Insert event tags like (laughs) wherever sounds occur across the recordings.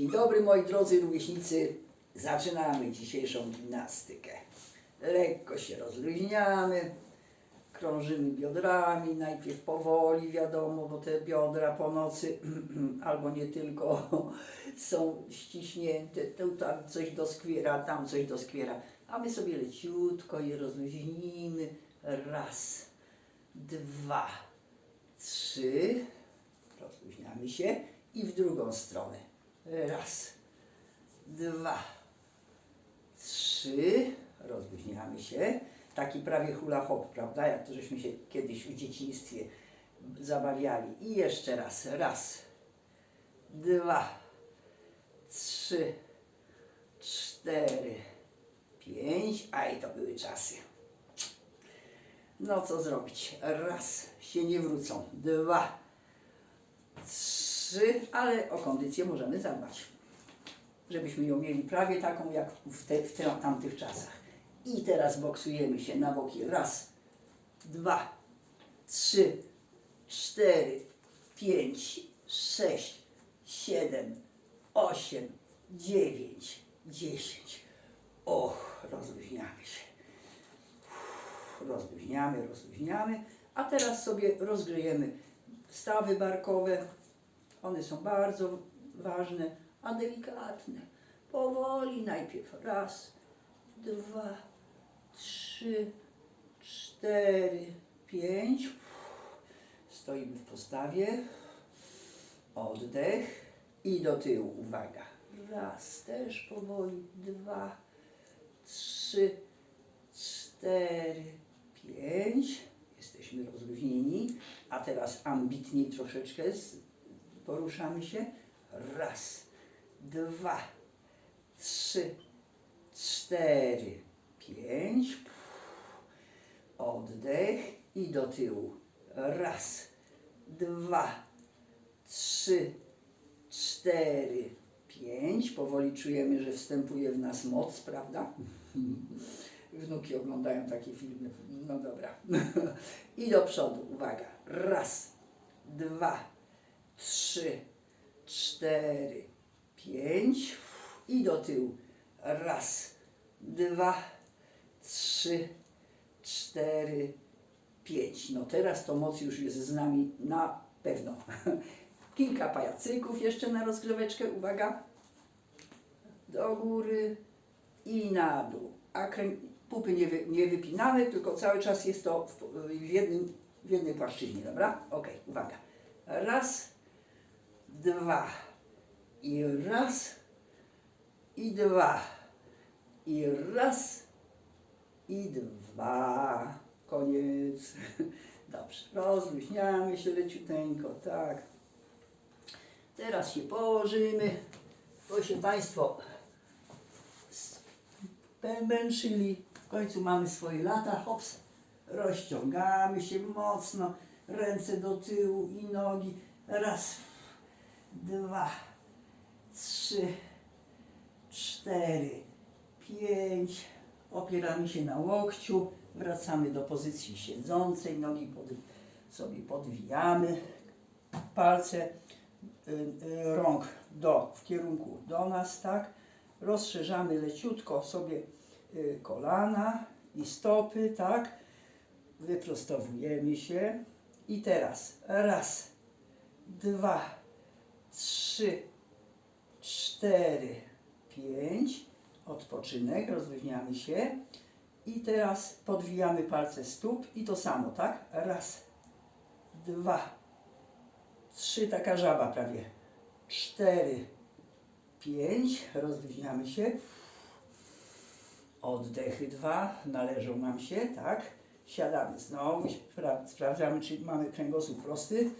Dzień dobry moi drodzy rówieśnicy. Zaczynamy dzisiejszą gimnastykę. Lekko się rozluźniamy, krążymy biodrami, najpierw powoli wiadomo, bo te biodra po nocy (clears throat) albo nie tylko (laughs) są ściśnięte, tu tam coś doskwiera, tam coś doskwiera, a my sobie leciutko je rozluźnimy. Raz, dwa, trzy, rozluźniamy się i w drugą stronę. Raz, dwa, trzy, rozluźniamy się. Taki prawie hula hop, prawda? Jak to żeśmy się kiedyś w dzieciństwie zabawiali. I jeszcze raz. Raz, dwa, trzy, cztery, pięć. A i to były czasy. No co zrobić? Raz, się nie wrócą. Dwa, trzy, ale o kondycję możemy zadbać. Żebyśmy ją mieli prawie taką jak w, te, w te, tamtych czasach. I teraz boksujemy się na boki. Raz, dwa, trzy, cztery, pięć, sześć, siedem, osiem, dziewięć, dziesięć. Och, rozluźniamy się. Rozluźniamy, rozluźniamy. A teraz sobie rozgrzejemy stawy barkowe. One są bardzo ważne, a delikatne. Powoli najpierw. Raz, dwa, trzy, cztery, pięć. Stoimy w postawie. Oddech i do tyłu. Uwaga. Raz, też powoli. Dwa, trzy, cztery, pięć. Jesteśmy rozluźnieni. A teraz ambitniej troszeczkę poruszamy się. Raz, dwa, trzy, cztery, pięć. Oddech i do tyłu. Raz, dwa, trzy, cztery, pięć. Powoli czujemy, że wstępuje w nas moc, prawda? (laughs) Wnuki oglądają takie filmy. No dobra. (laughs) I do przodu. Uwaga. Raz, dwa, trzy, cztery, pięć. I do tyłu. Raz, dwa, trzy, cztery, pięć. No teraz to moc już jest z nami na pewno. (laughs) Kilka pajacyków jeszcze na rozgrzeweczkę. Uwaga. Do góry i na dół. A krę... pupy nie, wy... nie wypinamy, tylko cały czas jest to w, w, jednym, w jednej płaszczyźnie, dobra? Ok, uwaga. Raz, dwa i raz i dwa i raz i dwa. Koniec. (laughs) Dobrze, rozluźniamy się leciuteńko, tak. Teraz się położymy, bo się Państwo męczyli. W końcu mamy swoje lata, hops, rozciągamy się mocno, ręce do tyłu i nogi. Raz, dwa, trzy, cztery, pięć. Opieramy się na łokciu, wracamy do pozycji siedzącej, nogi pod, sobie podwijamy, palce y, y, rąk do, w kierunku do nas, tak? Rozszerzamy leciutko sobie y, kolana i stopy, tak? Wyprostowujemy się i teraz raz, dwa, trzy, cztery, pięć. Odpoczynek, rozluźniamy się. I teraz podwijamy palce stóp i to samo, tak? Raz, dwa, trzy, taka żaba prawie. Cztery, pięć, rozluźniamy się. Oddechy dwa, należą nam się, tak? Siadamy znowu, spra- sprawdzamy, czy mamy kręgosłup prosty,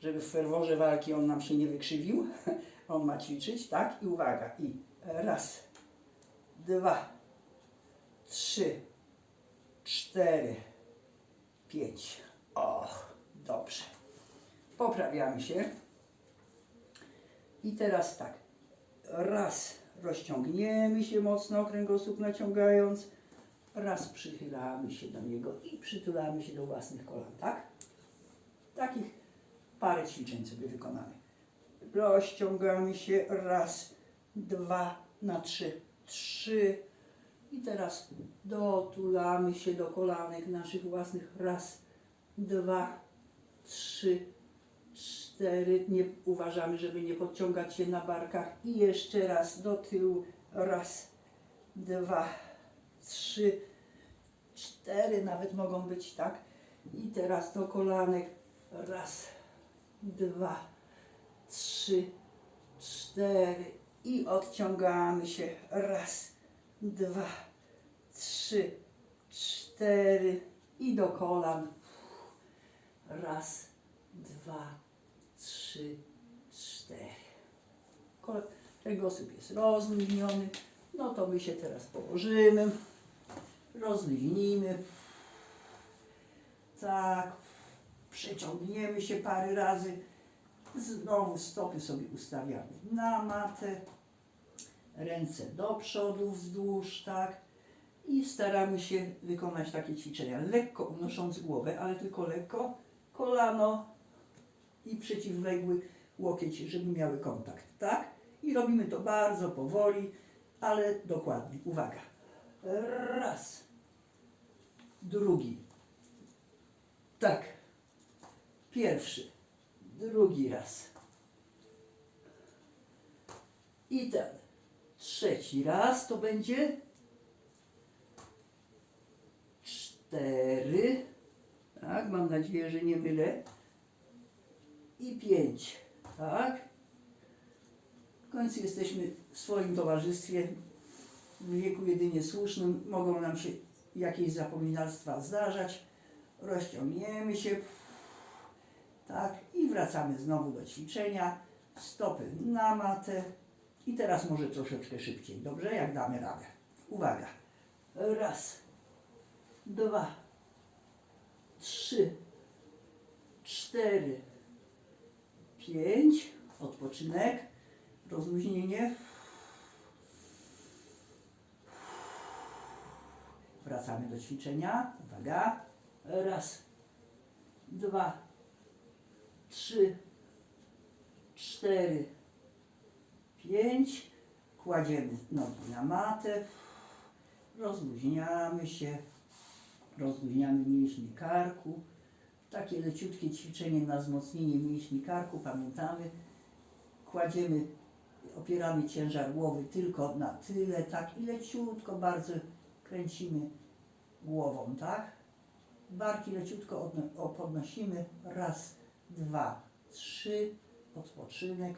żeby w ferworze walki on nam się nie wykrzywił. (laughs) On ma ćwiczyć, tak? I uwaga, i raz, dwa, trzy, cztery, pięć. Och, dobrze. Poprawiamy się. I teraz tak. Raz rozciągniemy się mocno, kręgosłup naciągając. Raz przychylamy się do niego i przytulamy się do własnych kolan, tak? Takich parę ćwiczeń sobie wykonamy. Rozciągamy się raz, dwa, na trzy, trzy. I teraz dotulamy się do kolanek naszych własnych. Raz, dwa, trzy, cztery. Nie uważamy, żeby nie podciągać się na barkach. I jeszcze raz do tyłu. Raz, dwa, trzy, cztery nawet mogą być, tak? I teraz do kolanek. Raz, dwa, trzy, cztery. I odciągamy się. Raz, dwa, trzy, cztery. I do kolan. Raz, dwa, trzy, cztery. Kręgosłup jest rozluźniony. No to my się teraz położymy. Rozluźnimy. Tak. Przeciągniemy się parę razy. Znowu stopy sobie ustawiamy na matę. Ręce do przodu wzdłuż, tak. I staramy się wykonać takie ćwiczenia. Lekko unosząc głowę, ale tylko lekko. Kolano i przeciwległy łokieć, żeby miały kontakt, tak? I robimy to bardzo powoli, ale dokładnie. Uwaga. Raz. Drugi. Tak. Pierwszy. Drugi raz. I ten. Trzeci raz to będzie cztery. Tak, mam nadzieję, że nie mylę. I pięć. Tak. W końcu jesteśmy w swoim towarzystwie. W wieku jedynie słusznym mogą nam się jakieś zapominalstwa zdarzać. Rozciągniemy się. Tak. I wracamy znowu do ćwiczenia. Stopy na matę. I teraz może troszeczkę szybciej. Dobrze? Jak damy radę. Uwaga. Raz. Dwa. Trzy. Cztery. Pięć. Odpoczynek. Rozluźnienie. Wracamy do ćwiczenia. Uwaga. Raz. Dwa. Trzy. Cztery. Pięć. Kładziemy nogi na matę. Rozluźniamy się. Rozluźniamy mięśnie karku. Takie leciutkie ćwiczenie na wzmocnienie mięśni karku. Pamiętamy. Kładziemy, opieramy ciężar głowy tylko na tyle, tak i leciutko bardzo kręcimy głową, tak? Barki leciutko podnosimy. Raz, dwa, trzy. Odpoczynek.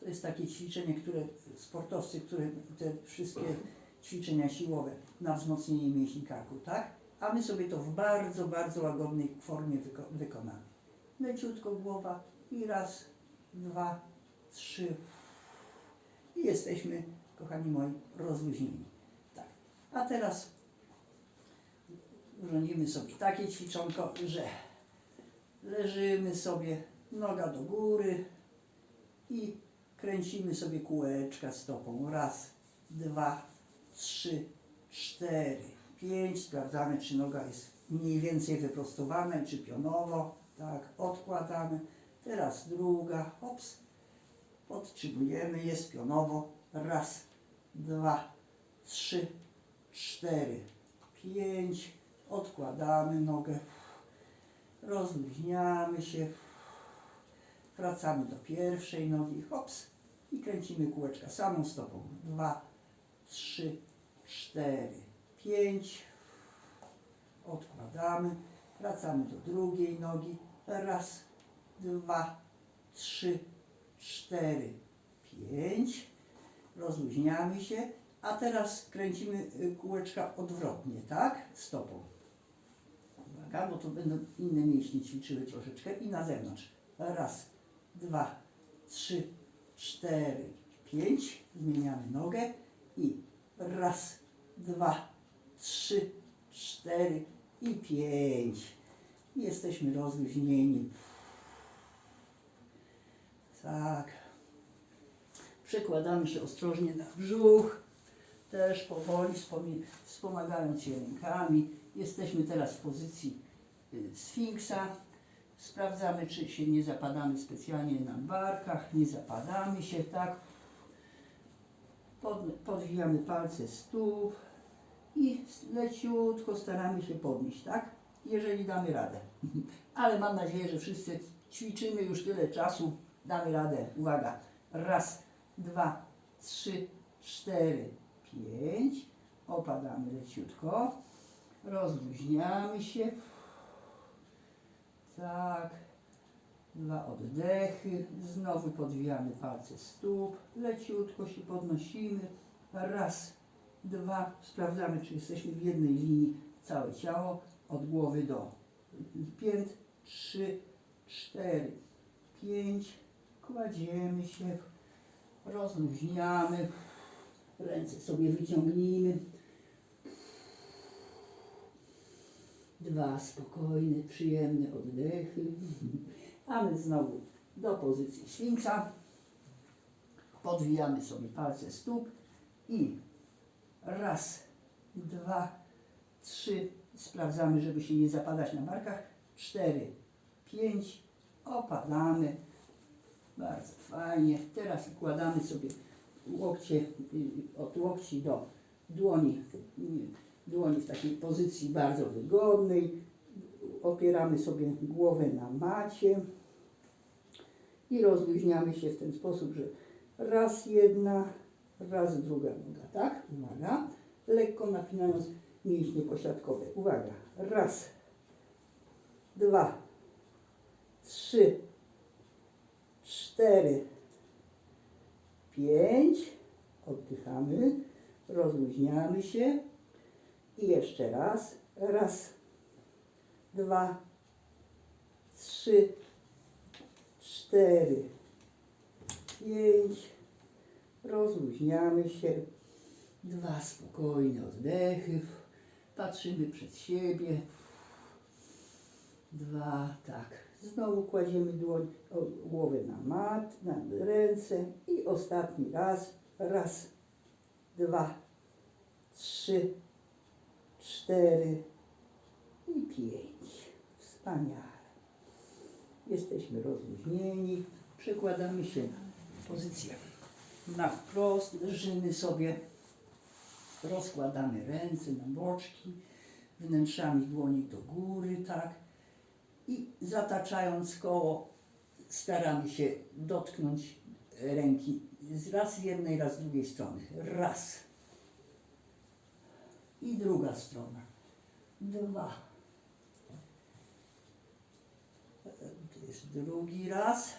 To jest takie ćwiczenie, które sportowcy, które te wszystkie ćwiczenia siłowe na wzmocnienie mięśni karku, tak? A my sobie to w bardzo, bardzo łagodnej formie wyko- wykonamy. Leciutko głowa i raz, dwa, trzy. I jesteśmy, kochani moi, rozluźnieni. Tak. A teraz urządzimy sobie takie ćwiczonko, że leżymy sobie, noga do góry i kręcimy sobie kółeczka stopą. Raz, dwa, trzy, cztery, pięć. Sprawdzamy, czy noga jest mniej więcej wyprostowana czy pionowo. Tak, odkładamy. Teraz druga, hops. Podtrzymujemy, jest pionowo. Raz, dwa, trzy, cztery, pięć. Odkładamy nogę. Rozluźniamy się. Wracamy do pierwszej nogi. Hops. I kręcimy kółeczka samą stopą. Dwa, trzy, cztery, pięć. Odkładamy. Wracamy do drugiej nogi. Raz, dwa, trzy, cztery, pięć. Rozluźniamy się. A teraz kręcimy kółeczka odwrotnie, tak? Stopą. Uwaga, bo to będą inne mięśnie ćwiczyły troszeczkę. I na zewnątrz. Raz, dwa, trzy, cztery, pięć. Zmieniamy nogę. I raz, dwa, trzy, cztery i pięć. Jesteśmy rozluźnieni. Tak. Przekładamy się ostrożnie na brzuch. Też powoli, wspomagając się rękami. Jesteśmy teraz w pozycji y, sfinksa. Sprawdzamy, czy się nie zapadamy specjalnie na barkach. Nie zapadamy się, tak. Pod, podwijamy palce stóp i leciutko staramy się podnieść, tak? Jeżeli damy radę. (laughs) Ale mam nadzieję, że wszyscy ćwiczymy już tyle czasu, damy radę. Uwaga. Raz, dwa, trzy, cztery, pięć. Opadamy leciutko. Rozluźniamy się. Tak. Dwa oddechy. Znowu podwijamy palce stóp. Leciutko się podnosimy. Raz, dwa. Sprawdzamy, czy jesteśmy w jednej linii całe ciało. Od głowy do pięt. Trzy, cztery, pięć. Kładziemy się. Rozluźniamy. Ręce sobie wyciągnijmy. Dwa spokojne, przyjemne oddechy. A my znowu do pozycji Sfinksa. Podwijamy sobie palce stóp i raz, dwa, trzy. Sprawdzamy, żeby się nie zapadać na barkach. Cztery, pięć. Opadamy. Bardzo fajnie. Teraz układamy sobie łokcie y, od łokci do dłoni, dłoni w takiej pozycji bardzo wygodnej. Opieramy sobie głowę na macie i rozluźniamy się w ten sposób, że raz jedna, raz druga noga, tak? Uwaga. Lekko napinając mięśnie pośladkowe. Uwaga. Raz, dwa, trzy, cztery, pięć. Oddychamy, rozluźniamy się. I jeszcze raz. Raz, dwa, trzy, cztery, pięć. Rozluźniamy się. Dwa spokojne oddechy. Patrzymy przed siebie. Dwa, tak. Znowu kładziemy dłoń, głowę na mat, na ręce i ostatni raz. Raz, dwa, trzy, cztery i pięć. Wspaniale. Jesteśmy rozluźnieni. Przekładamy się na pozycję na wprost. Leżymy sobie. Rozkładamy ręce na boczki. Wnętrzami dłoni do góry, tak. I zataczając koło staramy się dotknąć ręki z raz z jednej, raz z drugiej strony. Raz. I druga strona. Dwa. To jest drugi raz.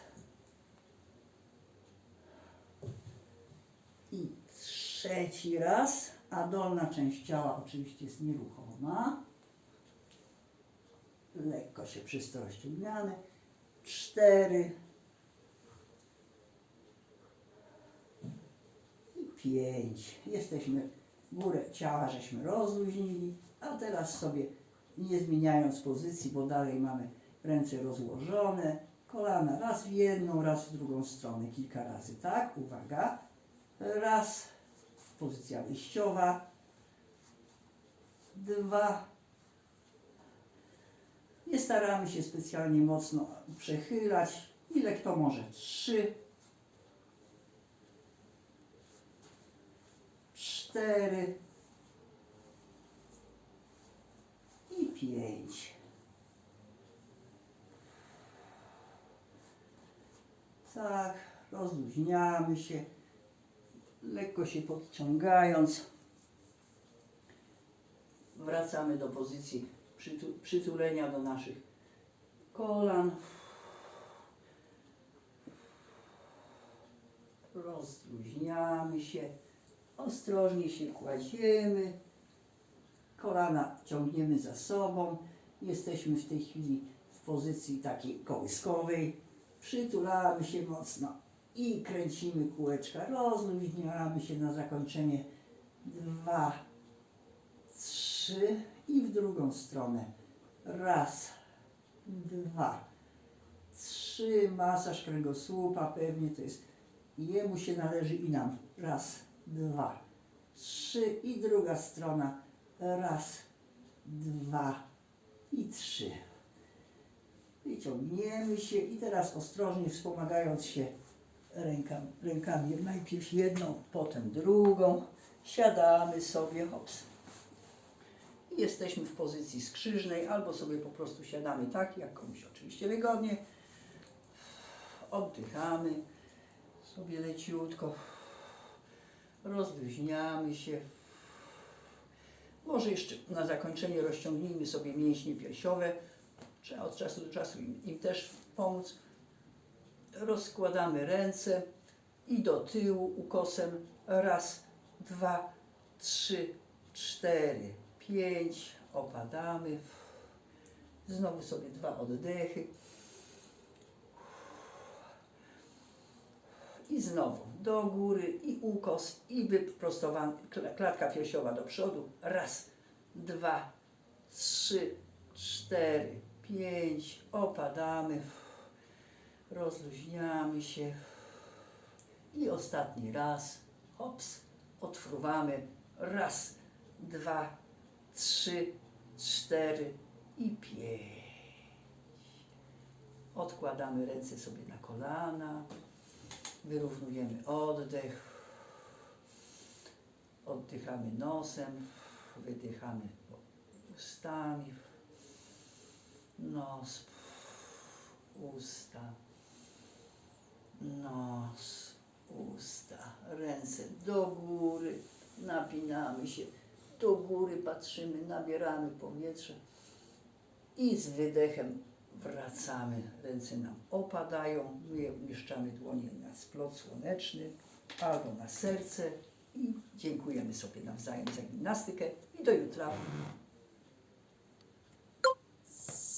I trzeci raz, a dolna część ciała oczywiście jest nieruchoma. Lekko się przystrościugniamy. Cztery. I pięć. Jesteśmy górę ciała, żeśmy rozluźnili, a teraz sobie nie zmieniając pozycji, bo dalej mamy ręce rozłożone, kolana raz w jedną, raz w drugą stronę, kilka razy, tak? Uwaga. Raz, pozycja wyjściowa. Dwa. Nie staramy się specjalnie mocno przechylać. Ile kto może? Trzy. Cztery. I pięć. Tak, rozluźniamy się, lekko się podciągając. Wracamy do pozycji przytu przytulenia do naszych kolan. Rozluźniamy się, ostrożnie się kładziemy, kolana ciągniemy za sobą. Jesteśmy w tej chwili w pozycji takiej kołyskowej. Przytulamy się mocno i kręcimy kółeczka. Rozluźniamy się na zakończenie. Dwa, trzy i w drugą stronę. Raz, dwa, trzy. Masaż kręgosłupa pewnie to jest jemu się należy i nam. Raz, dwa, trzy i druga strona. Raz, dwa i trzy. Wyciągniemy się i teraz ostrożnie wspomagając się rękami, rękami najpierw jedną, potem drugą. Siadamy sobie, hops. Jesteśmy w pozycji skrzyżnej, albo sobie po prostu siadamy tak, jak komuś oczywiście wygodnie. Oddychamy sobie leciutko. Rozluźniamy się. Może jeszcze na zakończenie rozciągnijmy sobie mięśnie piersiowe. Trzeba od czasu do czasu im, im też pomóc. Rozkładamy ręce i do tyłu ukosem. Raz, dwa, trzy, cztery, pięć. Opadamy. Znowu sobie dwa oddechy. I znowu do góry i ukos i wyprostowany, kla- klatka piersiowa do przodu. Raz, dwa, trzy, cztery, pięć. Opadamy. Rozluźniamy się. I ostatni raz. Hops. Odfruwamy. Raz, dwa, trzy, cztery i pięć. Odkładamy ręce sobie na kolana. Wyrównujemy oddech. Oddychamy nosem. Wydychamy ustami. Nos, usta. Nos, usta. Ręce do góry. Napinamy się. Do góry patrzymy, nabieramy powietrze. I z wydechem wracamy. Ręce nam opadają. My umieszczamy dłonie splot słoneczny albo na serce i dziękujemy sobie nawzajem za gimnastykę i do jutra.